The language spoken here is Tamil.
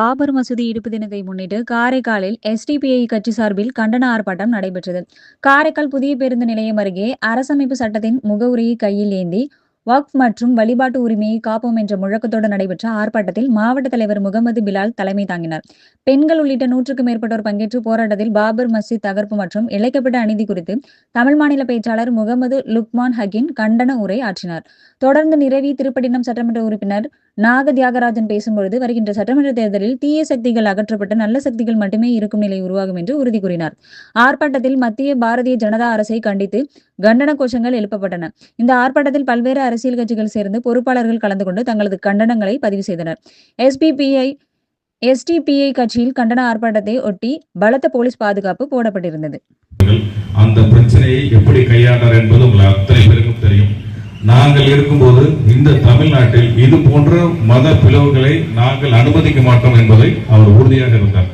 பாபர் மசூதி இடிப்பு தினத்தை முன்னிட்டு காரைக்காலில் எஸ்டிபிஐ கட்சி சார்பில் கண்டன ஆர்ப்பாட்டம் நடைபெற்றது. காரைக்கால் புதிய பேருந்து நிலையம் அருகே அரசமைப்பு சட்டத்தின் முகவுரையை கையில் ஏந்தி வக்ஃப் மற்றும் வழிபாட்டு உரிமையை காப்போம் என்ற முழக்கத்தோடு நடைபெற்ற ஆர்ப்பாட்டத்தில் மாவட்ட தலைவர் முகமது பிலால் தலைமை தாங்கினார். பெண்கள் உள்ளிட்ட நூற்றுக்கும் மேற்பட்டோர் பங்கேற்று போராட்டத்தில் பாபர் மஸ்ஜித் தகர்ப்பு மற்றும் இழைக்கப்பட்ட அநீதி குறித்து தமிழ் மாநில பேச்சாளர் முகமது லுக்மான் ஹகின் கண்டன உரை ஆற்றினார். தொடர்ந்து நிறைவி திருப்பட்டினம் சட்டமன்ற உறுப்பினர் நாக தியாகராஜன் பேசும்பொழுது வருகின்ற சட்டமன்ற தேர்தலில் தீய சக்திகள் அகற்றப்பட்டு நல்ல சக்திகள் மட்டுமே இருக்கும் நிலை உருவாகும் என்று உறுதி கூறினார். ஆர்ப்பாட்டத்தில் மத்திய பாரதிய ஜனதா அரசை கண்டித்து கண்டன கோஷங்கள் எழுப்பப்பட்டன. இந்த ஆர்ப்பாட்டத்தில் பல்வேறு அரசியல் கட்சிகள் சேர்ந்து பொறுப்பாளர்கள் கலந்து கொண்டு தங்களது கண்டனங்களை பதிவு செய்தனர். எஸ்பிபிஐ எஸ்டிபிஐ கட்சியில் கண்டன ஆர்ப்பாட்டத்தை ஒட்டி பலத்த போலீஸ் பாதுகாப்பு போடப்பட்டிருந்தது. அந்த பிரச்சனையை எப்படி கையாண்டார் என்பது உங்கள் அத்தனை பேருக்கும் தெரியும். நாங்கள் இருக்கும்போது இந்த தமிழ்நாட்டில் இது போன்ற மத பிளவுகளை நாங்கள் அனுமதிக்க மாட்டோம் என்பதை அவர் உறுதியாக இருந்தார்.